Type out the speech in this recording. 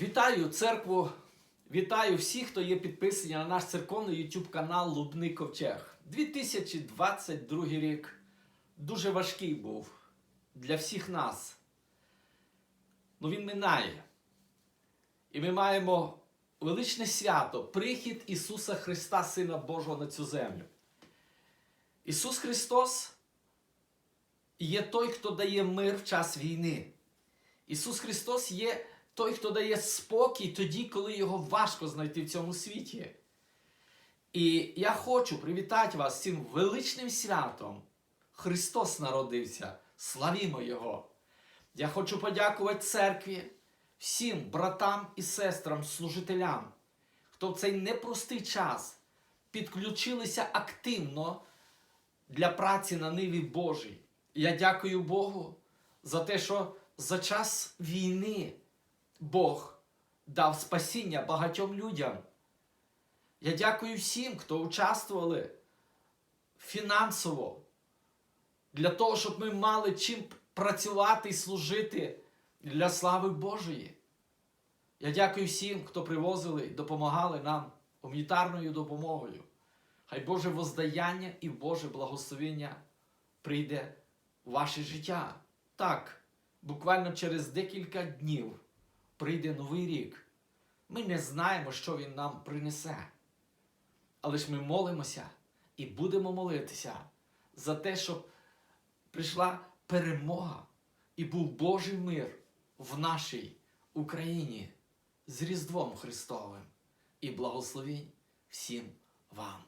Вітаю церкву, вітаю всіх, хто є підписані на наш церковний YouTube канал Лубний Ковчег. 2022 рік дуже важкий був для всіх нас. Ну він минає. І ми маємо величне свято, прихід Ісуса Христа, Сина Божого на цю землю. Ісус Христос є той, хто дає мир в час війни. Ісус Христос є той, хто дає спокій тоді, коли його важко знайти в цьому світі. І я хочу привітати вас цим величним святом. Христос народився. Славімо Його! Я хочу подякувати церкві, всім братам і сестрам, служителям, хто в цей непростий час підключилися активно для праці на ниві Божій. Я дякую Богу за те, що за час війни Бог дав спасіння багатьом людям. Я дякую всім, хто участвували фінансово для того, щоб ми мали чим працювати і служити для слави Божої. Я дякую всім, хто привозили і допомагали нам гуманітарною допомогою. Хай Боже воздаяння і Боже благословення прийде в ваше життя. Так, буквально через декілька днів прийде новий рік. Ми не знаємо, що він нам принесе. Але ж ми молимося і будемо молитися за те, щоб прийшла перемога і був Божий мир в нашій Україні з Різдвом Христовим. І благословінь всім вам.